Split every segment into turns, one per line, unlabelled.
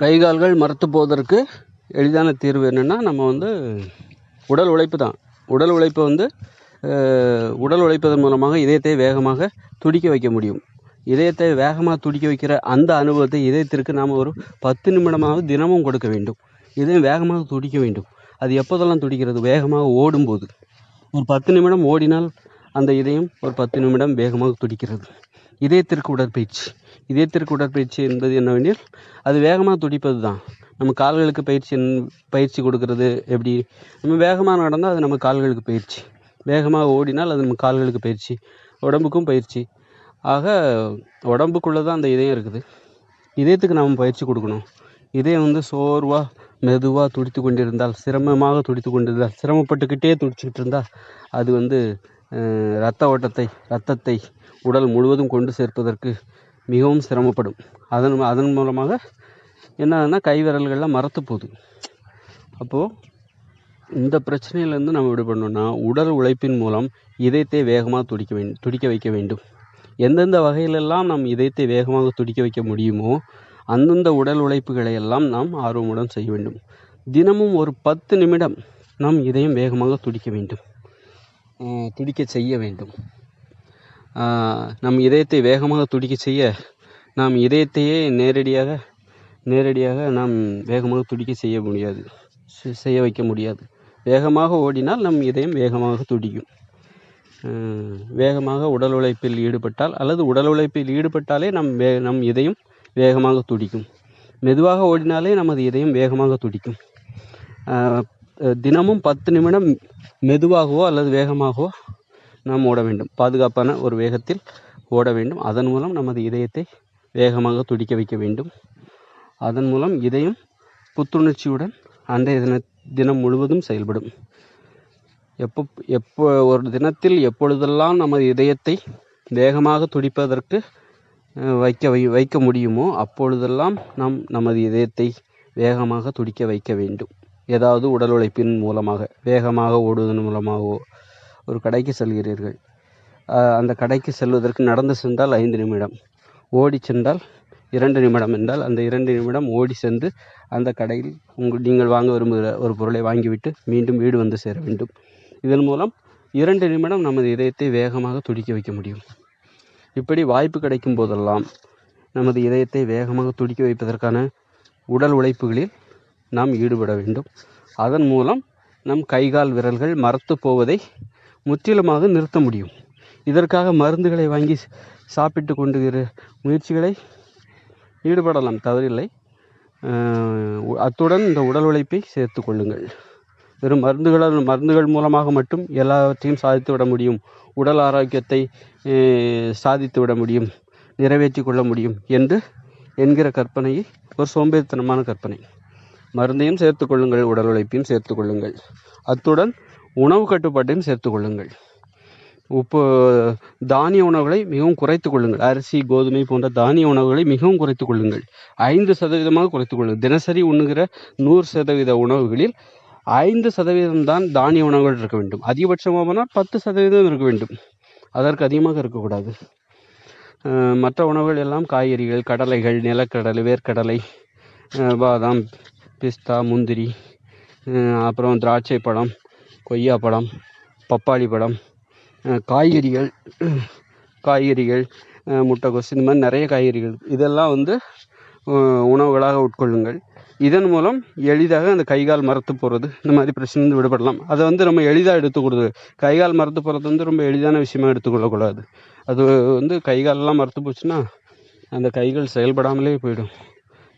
கை கால்கள் மரத்து போவதற்கு எளிதான தீர்வு என்னென்னா நம்ம வந்து உடல் உழைப்பு தான். உடல் உழைப்பை வந்து உடல் உழைப்பதன் மூலமாக இதயத்தை வேகமாக துடிக்க வைக்க முடியும். இதயத்தை வேகமாக துடிக்க வைக்கிற அந்த அனுபவத்தை இதயத்திற்கு நாம் ஒரு பத்து நிமிடமாவது தினமும் கொடுக்க வேண்டும். இதயம் வேகமாக துடிக்க வேண்டும். அது எப்போதெல்லாம் துடிக்கிறது? வேகமாக ஓடும்போது. ஒரு பத்து நிமிடம் ஓடினால் அந்த இதயம் ஒரு பத்து நிமிடம் வேகமாக துடிக்கிறது. இதயத்திற்கு உடற்பயிற்சி. இதயத்திற்கு உடற்பயிற்சி என்பது என்னவெனில் அது வேகமாக துடிப்பது தான் நம்ம கால்களுக்கு பயிற்சி என்- பயிற்சி கொடுக்கறது எப்படி? நம்ம வேகமாக நடந்தால் அது நம்ம கால்களுக்கு பயிற்சி. வேகமாக ஓடினால் அது நம்ம கால்களுக்கு பயிற்சி. உடம்புக்கும் பயிற்சி. ஆக உடம்புக்குள்ளே தான் அந்த இதயம் இருக்குது. இதயத்துக்கு நாம் பயிற்சி கொடுக்கணும். இதயம் வந்து சோர்வாக மெதுவாக துடித்து கொண்டிருந்தால் சிரமமாக துடித்து கொண்டிருந்தால் சிரமப்பட்டுக்கிட்டே துடிச்சிக்கிட்டு இருந்தால் அது வந்து இரத்த ஓட்டத்தை இரத்தத்தை உடல் முழுவதும் கொண்டு சேர்ப்பதற்கு மிகவும் சிரமப்படும். அதன் அதன் மூலமாக என்னன்னா கை விரல்கள்லாம் மரத்து போகுது. அப்போது இந்த பிரச்சனையிலேருந்து நம்ம எப்படி விடுபடணும்னா உடல் உழைப்பின் மூலம் இதயத்தை வேகமாக துடிக்க வேண்டும் துடிக்க வைக்க வேண்டும். எந்தெந்த வகையிலெல்லாம் நாம் இதயத்தை வேகமாக துடிக்க வைக்க முடியுமோ அந்தந்த உடல் உழைப்புகளை எல்லாம் நாம் ஆர்வமுடன் செய்ய வேண்டும். தினமும் ஒரு பத்து நிமிடம் நாம் இதயம் வேகமாக துடிக்க வேண்டும். துடிக்க செய்ய வேண்டும். நம் இதயத்தை வேகமாக துடிக்க செய்ய நாம் இதயத்தையே நேரடியாக நேரடியாக நாம் வேகமாக துடிக்க செய்ய முடியாது. செய்ய வைக்க முடியாது. வேகமாக ஓடினால் நம் இதயம் வேகமாக துடிக்கும். வேகமாக உடல் உழைப்பில் ஈடுபட்டால் அல்லது உடல் உழைப்பில் ஈடுபட்டாலே நம் வே நம் இதயம் வேகமாக துடிக்கும். மெதுவாக ஓடினாலே நமது இதயம் வேகமாக துடிக்கும். தினமும் பத்து நிமிடம் மெதுவாகவோ அல்லது வேகமாகவோ நாம் ஓட வேண்டும். பாதுகாப்பான ஒரு வேகத்தில் ஓட வேண்டும். அதன் மூலம் நமது இதயத்தை வேகமாக துடிக்க வைக்க வேண்டும். அதன் மூலம் இதயம் புத்துணர்ச்சியுடன் அன்றைய தின தினம் முழுவதும் செயல்படும். எப்போ எப்போ ஒரு தினத்தில் எப்பொழுதெல்லாம் நமது இதயத்தை வேகமாக துடிப்பதற்கு வைக்க வை வைக்க முடியுமோ அப்பொழுதெல்லாம் நாம் நமது இதயத்தை வேகமாக துடிக்க வைக்க வேண்டும். ஏதாவது உடல் உழைப்பின் மூலமாக வேகமாக ஓடுவதன் மூலமாகவோ ஒரு கடைக்கு செல்கிறீர்கள். அந்த கடைக்கு செல்வதற்கு நடந்து சென்றால் ஐந்து நிமிடம். ஓடி சென்றால் இரண்டு நிமிடம் என்றால் அந்த இரண்டு நிமிடம் ஓடி சென்று அந்த கடையில் உங்கள் நீங்கள் வாங்க விரும்புகிற ஒரு பொருளை வாங்கிவிட்டு மீண்டும் வீடு வந்து சேர வேண்டும். இதன் மூலம் இரண்டு நிமிடம் நமது இதயத்தை வேகமாக துடிக்க வைக்க முடியும். இப்படி வாய்ப்பு கிடைக்கும் போதெல்லாம் நமது இதயத்தை வேகமாக துடிக்க வைப்பதற்கான உடல் உழைப்புகளில் நாம் ஈடுபட வேண்டும். அதன் மூலம் நம் கைகால் விரல்கள் மரத்து போவதை முற்றிலுமாக நிறுத்த முடியும். இதற்காக மருந்துகளை வாங்கி சாப்பிட்டு கொண்டுகிற முயற்சிகளை ஈடுபடலாம் தவறில்லை. அத்துடன் இந்த உடல் உழைப்பை சேர்த்து கொள்ளுங்கள். வெறும் மருந்துகளால் மருந்துகள் மூலமாக மட்டும் எல்லாவற்றையும் சாதித்து விட முடியும். உடல் ஆரோக்கியத்தை சாதித்து விட முடியும். நிறைவேற்றி கொள்ள முடியும் என்று என்கிற கற்பனையை ஒரு சோம்பேறித்தனமான கற்பனை. மருந்தையும் சேர்த்து கொள்ளுங்கள் உடல் உழைப்பையும் சேர்த்து கொள்ளுங்கள். அத்துடன் உணவு கட்டுப்பாட்டையும் சேர்த்து கொள்ளுங்கள். உப்பு தானிய உணவுகளை மிகவும் குறைத்து கொள்ளுங்கள். அரிசி கோதுமை போன்ற தானிய உணவுகளை மிகவும் குறைத்து கொள்ளுங்கள். ஐந்து சதவீதமாக குறைத்து கொள்ளுங்கள். தினசரி உண்ணுகிற நூறு சதவீத உணவுகளில் ஐந்து சதவீதம் தான் தானிய உணவுகள் இருக்க வேண்டும். அதிகபட்சமாகனால் பத்து சதவீதம் இருக்க வேண்டும். அதற்கு அதிகமாக இருக்கக்கூடாது. மற்ற உணவுகள் எல்லாம் காய்கறிகள் கடலைகள் நிலக்கடலை வேர்க்கடலை பாதாம் பிஸ்தா முந்திரி அப்புறம் திராட்சை பழம் கொய்யா பழம் பப்பாளி பழம் காய்கறிகள் காய்கறிகள் அஹ் முட்டைக்கோஸ் இந்த மாதிரி நிறைய காய்கறிகள். இதெல்லாம் வந்து உணவுகளாக உட்கொள்ளுங்கள். இதன் மூலம் எளிதாக அந்த கைகால் மரத்து போகிறது இந்த மாதிரி பிரச்சனைந்து விடுபடலாம். அதை வந்து நம்ம எளிதாக எடுத்துக்கொடுது கைகால் மரத்து போகிறது வந்து ரொம்ப எளிதான விஷயமா எடுத்துக்கொள்ளக்கூடாது அது வந்து கைகாலெலாம் மரத்து போச்சுன்னா அந்த கைகள் செயல்படாமலே போயிடும்.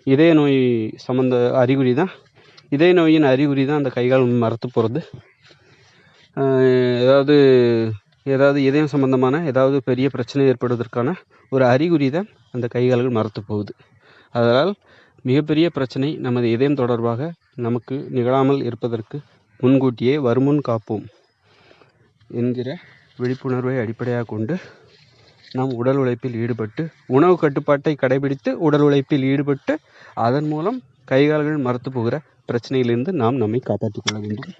இதய நோய் சம்மந்த அறிகுறி தான். இதய நோயின் அறிகுறி தான் அந்த கைகால் மரத்து போகிறது ஏதாவது ஏதாவது இதயம் சம்பந்தமான ஏதாவது பெரிய பிரச்சனை ஏற்படுவதற்கான ஒரு அறிகுறி தான் அந்த கைகால்கள் மரத்து போகுது. அதனால் மிகப்பெரிய பிரச்சனை நமது இதயம் தொடர்பாக நமக்கு நிகழாமல் இருப்பதற்கு முன்கூட்டியே வருமுன் காப்போம் என்கிற விழிப்புணர்வை அடிப்படையாக கொண்டு நாம் உடல் உழைப்பில் ஈடுபட்டு உணவு கட்டுப்பாட்டை கடைபிடித்து உடல் உழைப்பில் ஈடுபட்டு அதன் மூலம் கைகால்கள் மறுத்து போகிற பிரச்சனையிலிருந்து நாம் நம்மை காப்பாற்றிக் கொள்ள வேண்டும்.